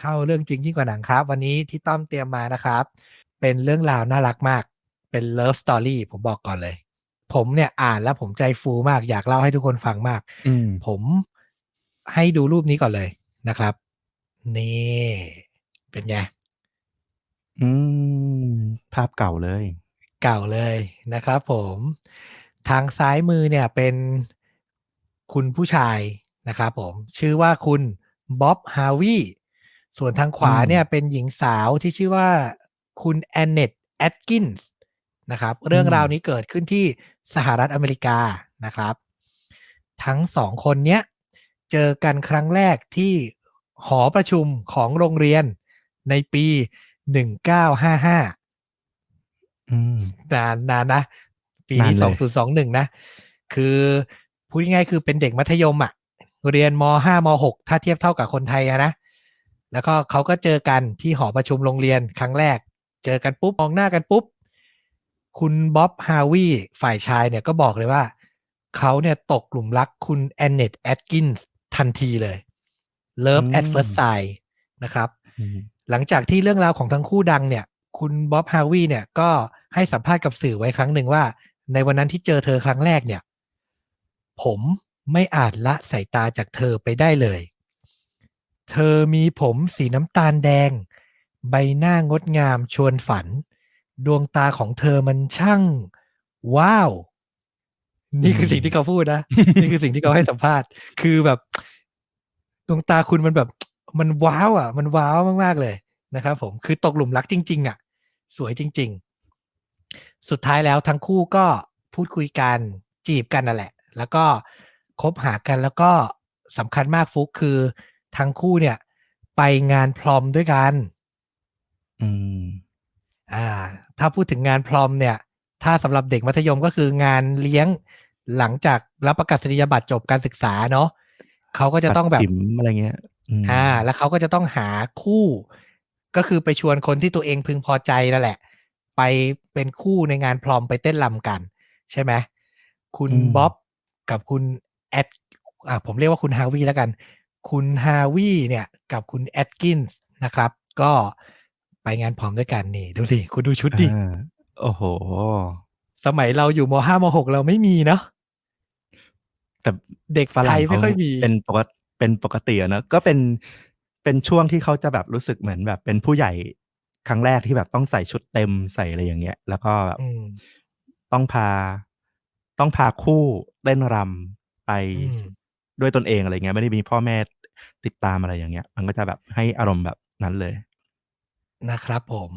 เข้าเรื่องจริงยิ่งกว่าหนังครับ วันนี้ที่ต้อมเตรียมมานะครับ เป็นเรื่องราวน่ารักมาก เป็นเลิฟสตอรี่ผมบอกก่อนเลย ผมเนี่ยอ่านแล้วผมใจฟูมากอยากเล่าให้ทุกคนฟังมากอืมผมให้ดูรูปนี้ก่อนเลยนะครับ นี่ เป็นไงอืม ภาพเก่าเลย เก่าเลยนะครับผม ทางซ้ายมือเนี่ยเป็นคุณผู้ชายนะครับผม ชื่อว่าคุณบ๊อบฮาวี ส่วนทางขวาอืมเนี่ยเป็นหญิงสาวที่ชื่อว่าคุณแอนเนตแอดกินส์นะครับ เรื่องราวนี้เกิดขึ้นที่สหรัฐอเมริกานะครับ ทั้งสองคนเนี้ยเจอกันครั้งแรกที่หอประชุมของโรงเรียนในปี1955อืมนานนานนะ ปีนี้นานสเลองยศูนย์สองหนึ่งนะ คือพูดง่ายๆคือเป็นเด็กมัธยมอะ่ะ เรียนมห้ามหกถ้าเทียบเท่ากับคนไทยอะนะ แล้วก็เขาก็เจอกันที่หอประชุมโรงเรียนครั้งแรก เจอกันปุ๊บมองหน้ากันปุ๊บ คุณบ๊อบฮาวีฝ่ายชายเนี่ยก็บอกเลยว่า เขาเนี่ยตกกลุ่มรักคุณแอนเนตแอดกินส์ทันทีเลย Love at อืม first sight นะครับอืมหลังจากที่เรื่องราวของทั้งคู่ดังเนี่ย คุณบ๊อบฮาวีเนี่ยก็ให้สัมภาษณ์กับสื่อไว้ครั้งหนึ่งว่า ในวันนั้นที่เจอเธอครั้งแรกเนี่ย ผมไม่อาจละสายตาจากเธอไปได้เลย เธอมีผมสีน้ำตาลแดง ใบหน้างดงามชวนฝัน ดวงตาของเธอมันช่าง ว้าว นี่คือสิ่งที่เขาพูดนะ นี่คือสิ่งที่เขาให้สัมภาษณ์ คือแบบ ดวงตาคุณมันแบบ มันว้าว อะ มันว้าวมากๆเลยนะครับผมคือตกหลุมรักจริง ๆ อะ สวยจริง ๆ สุดท้ายแล้วทั้งคู่ก็พูดคุยกันจีบกันนั่นแหละ แล้วก็คบหากันแล้วก็สำคัญมากฟุกคือ ทั้งคู่เนี่ย ไปงานพรอมด้วยกัน อืม อ่า ถ้าพูดถึงงานพรอมเนี่ย ถ้าสำหรับเด็กมัธยมก็คืองานเลี้ยงหลังจากรับประกาศนียบัตรจบการศึกษาเนาะเขาก็จะต้องแบบปัดฉิมอะไรเงี้ยอืมอ่า แล้วเขาก็จะต้องหาคู่ ก็คือไปชวนคนที่ตัวเองพึงพอใจนั่นแหละ ไปเป็นคู่ในงานพรอมไปเต้นรำกัน ใช่ไหมคุณบ๊อบกับคุณแอดอ่าผมเรียกว่าคุณฮาวีแล้วกัน คุณฮาวีเนี่ยกับคุณแอดกินส์นะครับ ก็ไปงานพรอมด้วยกันนี่ ดูสิ คุณดูชุดดิอ่าโอ้โห สมัยเราอยู่มห้ามหกเราไม่มีเนาะแต่เด็กฝรั่ไทงยไม่ค่อยมีเป็นปกติเป็นปกติอะเนอะก็เป็นเป็นช่วงที่เขาจะแบบรู้สึกเหมือนแบบเป็นผู้ใหญ่ครั้งแรกที่แบบต้องใส่ชุดเต็มใส่อะไรอย่างเงี้ย แล้วก็แบบอืมต้องพา ต้องพาคู่เต้นรำไปอืม ด้วยตนเองอะไรเงี้ยไม่ได้มีพ่อแม่ติดตามอะไรอย่างเงี้ย มันก็จะแบบให้อารมณ์แบบนั้นเลยนะครับผม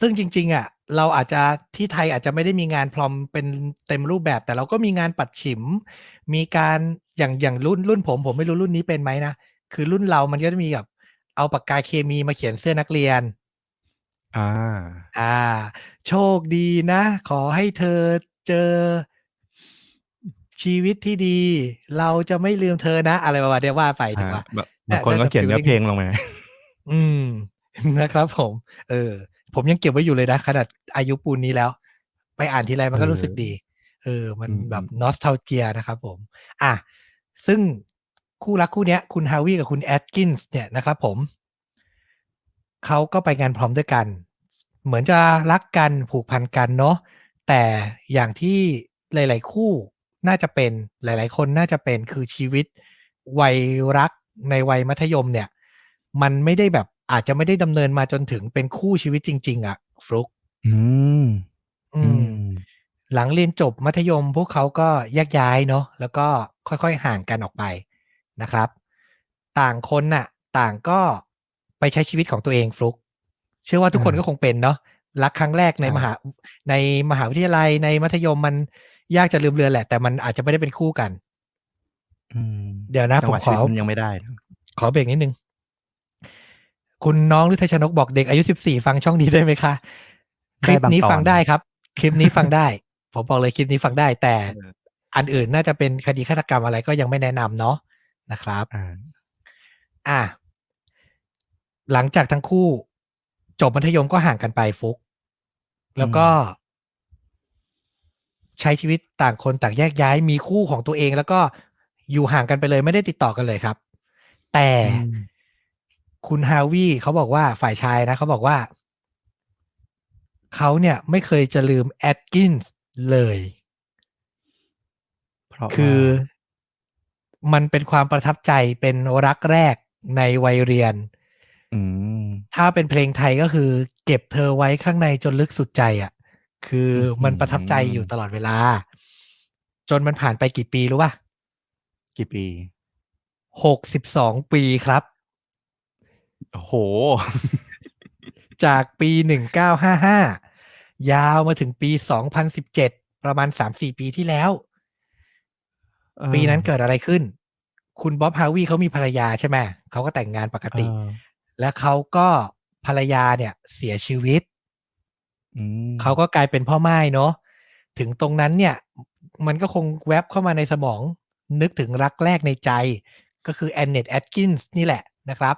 ซึ่งจริง ๆอะเราอาจจะที่ไทยอาจจะไม่ได้มีงานพรอมเป็นเต็มรูปแบบ แต่เราก็มีงานปัดฉิม มีการอย่างอย่างรุ่นรุ่นผม ผมไม่รู้รุ่นนี้เป็นไหมนะคือรุ่นเรามันก็จะมีแบบเอาปากกาเคมีมาเขียนเสื้อนักเรียน อ่า อ่า โชคดีนะ ขอให้เธอเจอ ชีวิตที่ดี เราจะไม่ลืมเธอนะ อะไรประมาณเนี้ยว่าไปถูกอ่าปะแบบบางคนก็เขียนเนื้อเพลงลงมา อืมนะครับผม เออ ผมยังเก็บไว้อยู่เลยนะ ขนาดอายุปูนนี้แล้ว ไปอ่านทีไรมันก็เออรู้สึกดี เออ มันอืมแบบอืมนอส a l เกียนะครับผม อะ ซึ่งคู่รักคู่เนี้ย คุณฮาวีกับคุณแอดกินส์เนี่ยนะครับผม เขาก็ไปงานพร้อมด้วยกัน เหมือนจะรักกันผูกพันกันเนาะแต่อย่างที่หลาย ๆ คู่ น่าจะเป็นหลาย ๆ คนน่าจะเป็นคือชีวิตวัยรักในวัยมัธยมเนี่ย มันไม่ได้แบบอาจจะไม่ได้ดำเนินมาจนถึงเป็นคู่ชีวิตจริง ๆ อะ ฟลุกอืม อือืมมหลังเรียนจบมัธยมพวกเขาก็แยกย้ายเนาะแล้วก็ค่อย ๆ ห่างกันออกไปนะครับ ต่างคนน่ะ ต่างก็ไปใช้ชีวิตของตัวเองฟลุกเชื่อว่าทุกคนอ่าก็คงเป็นเนาะรักครั้งแรกในใช่มหาในมหาวิทยาลัยในมัธยมมัน ยากจะลืมเลือนแหละ แต่มันอาจจะไม่ได้เป็นคู่กันอืมเดี๋ยวนะจังหวะผมขอชีวิตมันยังไม่ได้นะขอเบรกนิดนึง คุณน้องฤทัยชนกบอกเด็กอายุสิบสี่ฟังช่องนี้ได้ไหมคะ คลิปนี้ได้บางตอนฟังได้ครับ คลิปนี้ฟังได้ ผมบอกเลยคลิปนี้ฟังได้ แต่เอออันอื่นน่าจะเป็นคดีฆาตกรรมอะไรก็ยังไม่แนะนำเนาะนะครับอ่าอะหลังจากทั้งคู่ จบมัธยมก็ห่างกันไปฟุก แล้วก็ ใช้ชีวิตต่างคนต่างแยกย้ายมีคู่ของตัวเอง แล้วก็อยู่ห่างกันไปเลยไม่ได้ติดต่อกันเลยครับ แต่อืมคุณฮาวิเขาบอกว่าฝ่ายชายนะเขาบอกว่าเขาเนี่ยไม่เคยจะลืมแอดกินส์เลยเพราะคือว่ามันเป็นความประทับใจเป็นรักแรกในวัยเรียนอืมถ้าเป็นเพลงไทยก็คือ เก็บเธอไว้ข้างในจนลึกสุดใจอะ่ะ คือมันประทับใจอยู่ตลอดเวลา จนมันผ่านไปกี่ปีรู้ป่ะ กี่ปี หกสิบสองปีครับโอ้โหจากปีหนึ่งเก้าห้าห้ายาวมาถึงปีสองพันสิบเจ็ดประมาณสามสี่ปีที่แล้วเออปีนั้นเกิดอะไรขึ้น คุณบ๊อบฮาวีเขามีภรรยาใช่ไหมเขาก็แต่งงานปกติเออและเขาก็ภรรยาเนี่ยเสียชีวิตอืม เขาก็กลายเป็นพ่อไม้เนาะถึงตรงนั้นเนี่ย มันก็คงแวบเข้ามาในสมองนึกถึงรักแรกในใจ ก็คือแอนเนตแอดกินส์นี่แหละนะครับ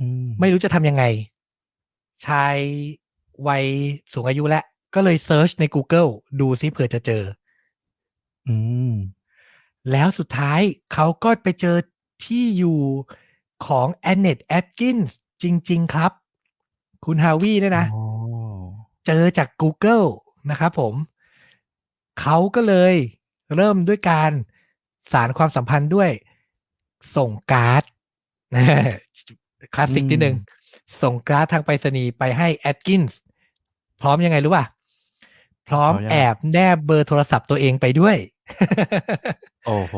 อืมไม่รู้จะทำยังไง ชายวัยสูงอายุแล้ว ก็เลยเซิร์ชใน Google ดูซิเผื่อจะเจอ อืม แล้วสุดท้ายเขาก็ไปเจอที่อยู่ของแอนเนตแอดกินส์จริง ๆ ครับ คุณฮาวีเนี่ยนะ อ๋อ เจอจาก Google นะครับผมเขาก็เลยเริ่มด้วยการสารความสัมพันธ์ด้วยส่งการ์ดคลาสสิกนิดนึง ส่งการ์ดทางไปรษณีย์ไปให้แอดกินส์พร้อมยังไงรู้ป่ะ พร้อมแอบแนบเบอร์โทรศัพท์ตัวเองไปด้วย โอ้โห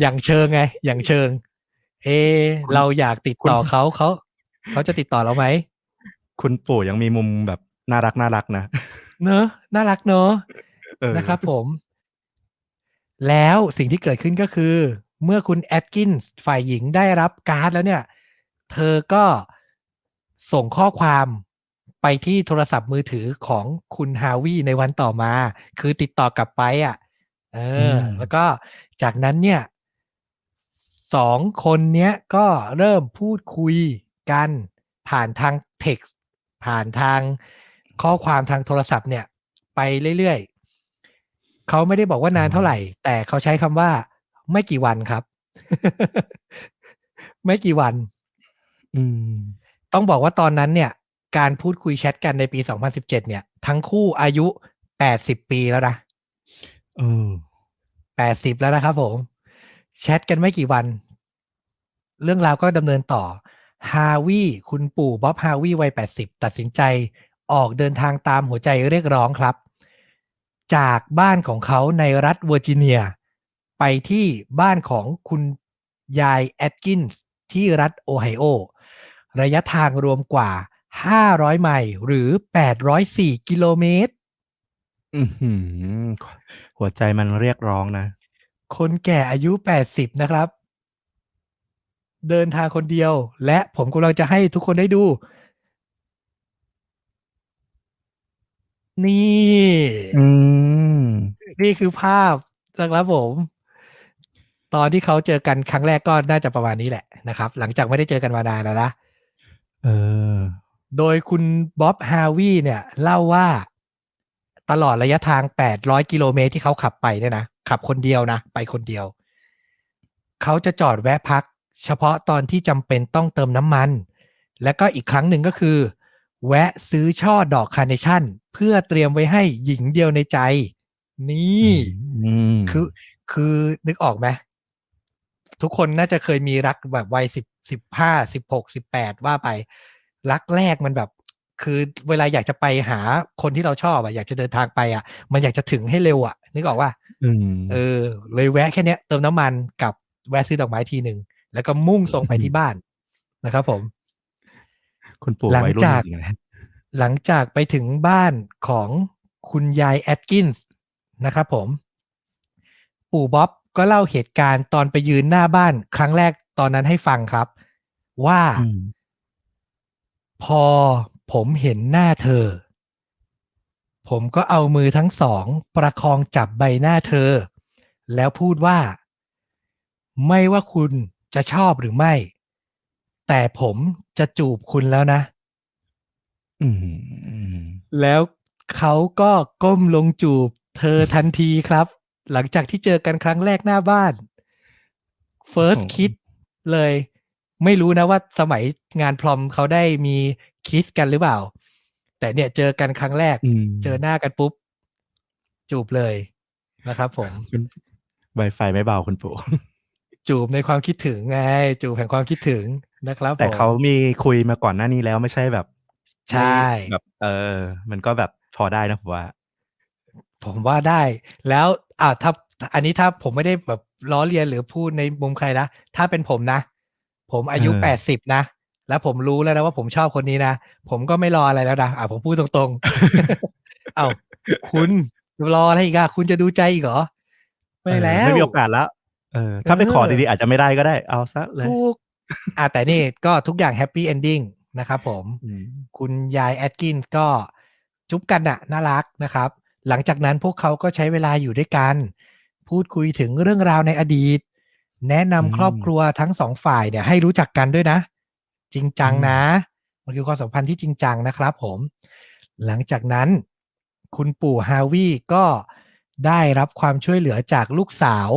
อย่างเชิงไง อย่างเชิง เอะเราอยากติดต่อคุณเขาเขา เขาจะติดต่อเราไหม คุณปู่ยังมีมุมแบบ น่ารักน่ารักนะ เนอะน่ารักเนอะเออนะครับผม แล้วสิ่งที่เกิดขึ้นก็คือ เมื่อคุณแอดกินส์ฝ่ายหญิงได้รับการ์ดแล้วเนี่ย เธอก็ส่งข้อความไปที่โทรศัพท์มือถือของคุณฮาวิในวันต่อมา คือติดต่อกลับไปอะ เออ แล้วก็จากนั้นเนี่ยสองคนเนี้ยก็เริ่มพูดคุยกันผ่านทางเท็กซ์ผ่านทาง ข้อความทางโทรศัพท์เนี่ย ไปเรื่อยๆเขาไม่ได้บอกว่านานเท่าไหร่ แต่เขาใช้คำว่า ไม่กี่วันครับ ไม่กี่วัน อืม ต้องบอกว่าตอนนั้นเนี่ย การพูดคุยแชทกันในปี 2017 เนี่ย ทั้งคู่อายุ 80 ปีแล้วนะเออ80 แล้วนะครับผม แชทกันไม่กี่วัน เรื่องราวก็ดำเนินต่อฮาวิคุณปู่บ๊อบฮาวิวัย 80 ตัดสินใจ ออกเดินทางตามหัวใจเรียกร้องครับ จากบ้านของเขาในรัฐเวอร์จิเนีย ไปที่บ้านของคุณยายแอดกินส์ที่รัฐโอไฮโอ ระยะทางรวมกว่า 500 ไมล์หรือ 804 กิโลเมตรอือหือหัวใจมันเรียกร้องนะ คนแก่อายุ 80 นะครับ เดินทางคนเดียว และผมกำลังจะให้ทุกคนได้ดู นี่ อืม นี่คือภาพนะครับผม ตอนที่เขาเจอกันครั้งแรกก็น่าจะประมาณนี้แหละนะครับ หลังจากไม่ได้เจอกันมานานแล้วนะเออ โดยคุณบ๊อบฮาวีเนี่ย เล่าว่าตลอดระยะทาง 800 กิโลเมตรที่เขาขับไปเนี่ยนะ ขับคนเดียวนะ ไปคนเดียว เขาจะจอดแวะพัก เฉพาะตอนที่จำเป็นต้องเติมน้ำมัน และก็อีกครั้งหนึ่งก็คือ แวะซื้อช่อดอกคาร์เนชั่น เพื่อเตรียมไว้ให้หญิงเดียวในใจ นี่อืมคือคือนึกออกไหมทุกคนน่าจะเคยมีรักแบบวัยสิบสิบห้าสิบหกสิบแปดว่าไป รักแรกมันแบบ คือเวลาอยากจะไปหาคนที่เราชอบอะอยากจะเดินทางไปอะมันอยากจะถึงให้เร็วอะนึกออกว่าอืมเออ เลยแวะแค่เนี้ยเติมน้ำมันกับแวะซื้อดอกไม้ทีหนึ่งแล้วก็มุ่งตรงไปที่บ้านนะครับผม คุณปู่หลังวัยรุ่นจากจริงๆนะหลังจากไปถึงบ้านของคุณยายแอดกินส์นะครับผม ปู่บ๊อบก็เล่าเหตุการณ์ตอนไปยืนหน้าบ้านครั้งแรกตอนนั้นให้ฟังครับ ว่าอืมพอผมเห็นหน้าเธอ ผมก็เอามือทั้งสอง ประคองจับใบหน้าเธอ แล้วพูดว่า ไม่ว่าคุณจะชอบหรือไม่ แต่ผมจะจูบคุณแล้วนะอืมอืมแล้วเขาก็ก้มลงจูบ เธอทันทีครับ หลังจากที่เจอกันครั้งแรกหน้าบ้าน first kiss เลย ไม่รู้นะว่าสมัยงานพรอมเขาได้มีคิสกันหรือเปล่า แต่เนี่ยเจอกันครั้งแรกอืมเจอหน้ากันปุ๊บ จูบเลยนะครับผมคุณ Wi-Fi ไม่เบาคุณปู่จูบในความคิดถึงไง จูบแห่งความคิดถึง นะครับแต่ผมเขามีคุยมาก่อนหน้านี้แล้วไม่ใช่แบบ ใช่ไม่แบบ เออ มันก็แบบพอได้นะผมว่า ผมว่าได้ แล้วอ่าถ้า อันนี้ถ้าผมไม่ได้แบบล้อเลียนหรือพูดในมุมใครนะ ถ้าเป็นผมนะ ผมอายุเออแปดสิบนะ แล้วผมรู้แล้วนะว่าผมชอบคนนี้นะ ผมก็ไม่รออะไรแล้วนะ อ่าผมพูดตรงๆ เอาคุณจะรออะไรอีกอะคุณจะดูใจอีกเหรอ ไม่แล้วเออไม่มีโอกาสแล้วเออถ้าไปขอเออดีๆ อาจจะไม่ได้ก็ได้ เอาซะเลยทุก อ่าแต่นี่ก็ทุกอย่างแฮปปี้เอนดิ้งนะครับผมอืมคุณยายแอดกินส์ก็จุ๊บกันน่ะน่ารักนะครับ หลังจากนั้นพวกเขาก็ใช้เวลาอยู่ด้วยกัน พูดคุยถึงเรื่องราวในอดีต แนะนำครอบครัวทั้งสองฝ่ายเนี่ยให้รู้จักกันด้วยนะ จริงจังนะ มันคือความสัมพันธ์ที่จริงจังนะครับผม หลังจากนั้น คุณปู่ฮาวิก็ได้รับความช่วยเหลือจากลูกสาว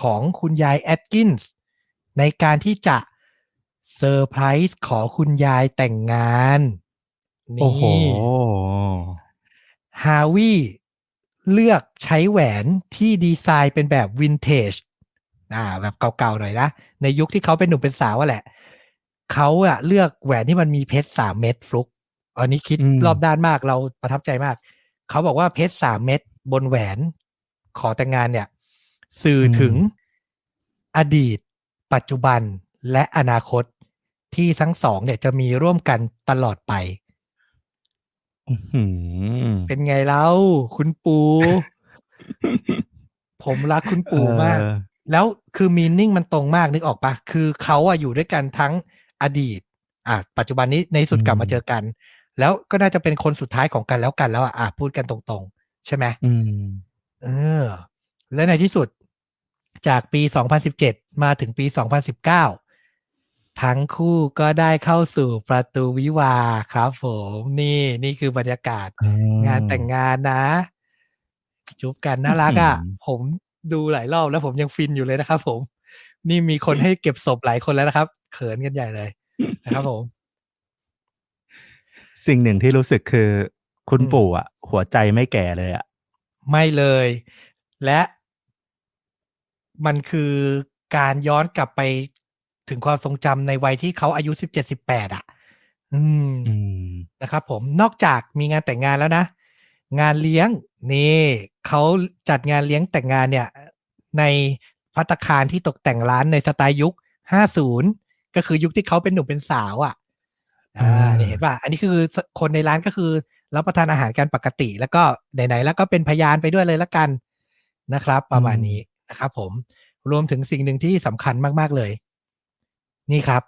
ของคุณยายแอดกินส์ในการที่จะเซอร์ไพรส์ขอคุณยายแต่งงาน นี่โอ้โหฮาวิเลือกใช้แหวนที่ดีไซน์เป็นแบบวินเทจอ่า แบบเก่าๆหน่อยนะ ในยุคที่เขาเป็นหนุ่มเป็นสาวอะแหละ เขาอะเลือกแหวนที่มันมีเพชรสามเม็ดฟลุก อันนี้คิดอืมรอบด้านมากเราประทับใจมาก เขาบอกว่าเพชรสามเม็ดบนแหวนขอแต่งงานเนี่ย สื่ออมถึงอดีต ปัจจุบันและอนาคต ที่ทั้งสองเนี่ยจะมีร่วมกันตลอดไปอื้อหือเป็นไงเล่าคุณปู่ผมรักคุณปู่มากเออแล้วคือมีนิ่งมันตรงมากนึกออกปะคือเขาอะอยู่ด้วยกันทั้งอดีต อะปัจจุบันนี้ในที่สุดกลับมาเจอกัน แล้วก็น่าจะเป็นคนสุดท้ายของกันแล้วกันแล้วอะอะพูดกันตรงๆ ใช่ไหมอืมเออ และในที่สุดจากปี 2017 มาถึงปี 2019 ทั้งคู่ก็ได้เข้าสู่ประตูวิวาห์ครับผมนี่นี่คือบรรยากาศงานแต่งงานนะ จุ๊บกันน่ารักอะอื้อหือผมดูหลายรอบแล้วผมยังฟินอยู่เลยนะครับผม นี่มีคนให้เก็บศพหลายคนแล้วนะครับ เขินกันใหญ่เลยนะครับผม สิ่งหนึ่งที่รู้สึกคือ คุณอืมปู่อะ หัวใจไม่แก่เลยอะ ไม่เลย และมันคือการย้อนกลับไป ถึงความทรงจำในวัยที่เขาอายุสิบเจ็ดสิบแปดอะอืมอืมนะครับผมนอกจากมีงานแต่งงานแล้วนะ งานเลี้ยงนี่เขาจัดงานเลี้ยงแต่งงานเนี่ย ในพัตตาคารที่ตกแต่งร้านในสไตล์ยุค50ก็คือยุคที่เขาเป็นหนุ่มเป็นสาวอะ่ะ อ่าอ่าเนี่ยเห็นป่ะ อันนี้คือคนในร้านก็คือรับประทานอาหารกันปกติ แล้วก็ไหนๆแล้วก็เป็นพยานไปด้วยเลยละกันนะครับ ประมาณนี้นะครับผมรวมถึงสิ่งหนึ่งที่สำคัญมากๆเลย นี่ครับ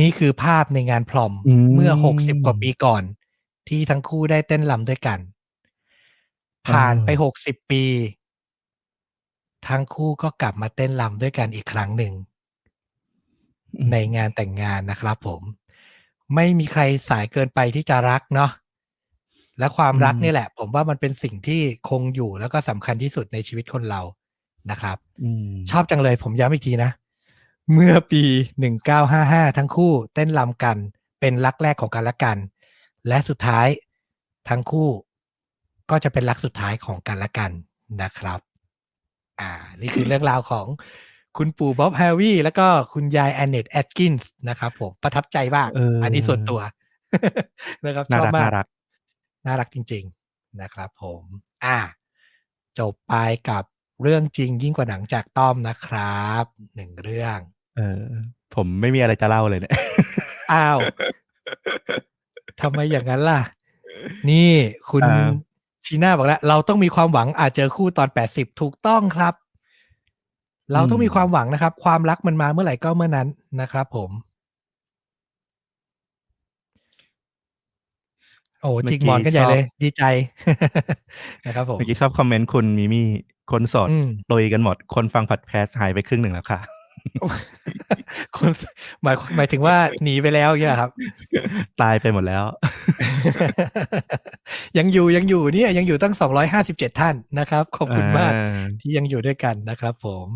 นี่คือภาพในงานพรอมอืมเมื่อหกสิบกว่าปีก่อน ที่ทั้งคู่ได้เต้นรำด้วยกัน ผ่านไปหกสิบปี ทั้งคู่ก็กลับมาเต้นรำด้วยกันอีกครั้งหนึ่ง ในงานแต่งงานนะครับผม ไม่มีใครสายเกินไปที่จะรักเนาะและความรักอืมนี่แหละ ผมว่ามันเป็นสิ่งที่คงอยู่แล้วก็สำคัญที่สุดในชีวิตคนเรานะครับอืมชอบจังเลยผมย้ำอีกทีนะ เมื่อปี 1955 ทั้งคู่เต้นรำกันเป็นรักแรกของกันและกัน และสุดท้ายทั้งคู่ก็จะเป็นรักสุดท้ายของกันและกันนะครับ อ่า นี่คือเรื่องราวของคุณปู่บ๊อบแฮร์วี่แล้วก็คุณยายแอนเนตแอดกินส์นะครับผมประทับใจมากเอออัอันนี้ส่วนตัวนะครับชน่าอบรักมาน่ากรัก น่ารักจริง ๆนะครับผม อ่า จบไปกับเรื่องจริงยิ่งกว่าหนังจากต้อมนะครับ หนึ่งเรื่อง เออ ผมไม่มีอะไรจะเล่าเลยเนี่ย อ้าวทำไมอย่างนั้นล่ะ นี่คุณอ่าชีน่าบอกแล้ว เราต้องมีความหวังอาจเจอคู่ตอนแปดสิบถูกต้องครับ เราต้องมีความหวังนะครับ ความรักมันมาเมื่อไหร่ก็เมื่อนั้นนะครับผม โอ้จิกหมอนกันใหญ่เลย ดีใจนะครับผมเมื่อกี้ชอบคอมเมนต์คุณมิมี่คนโสดอืมลุยกันหมด คนฟังพอดแคสต์หายไปครึ่งหนึ่งแล้วค่ะ คุณหมายหมายถึงว่าหนีไปแล้วเนี่ยครับ ตายไปหมดแล้ว ยังอยู่ยังอยู่เนี่ยยังอยู่ตั้งสองร้อยห้าสิบเจ็ดท่านนะครับ ขอบคุณมากอ่ที่ยังอยู่ด้วยกันนะครับผม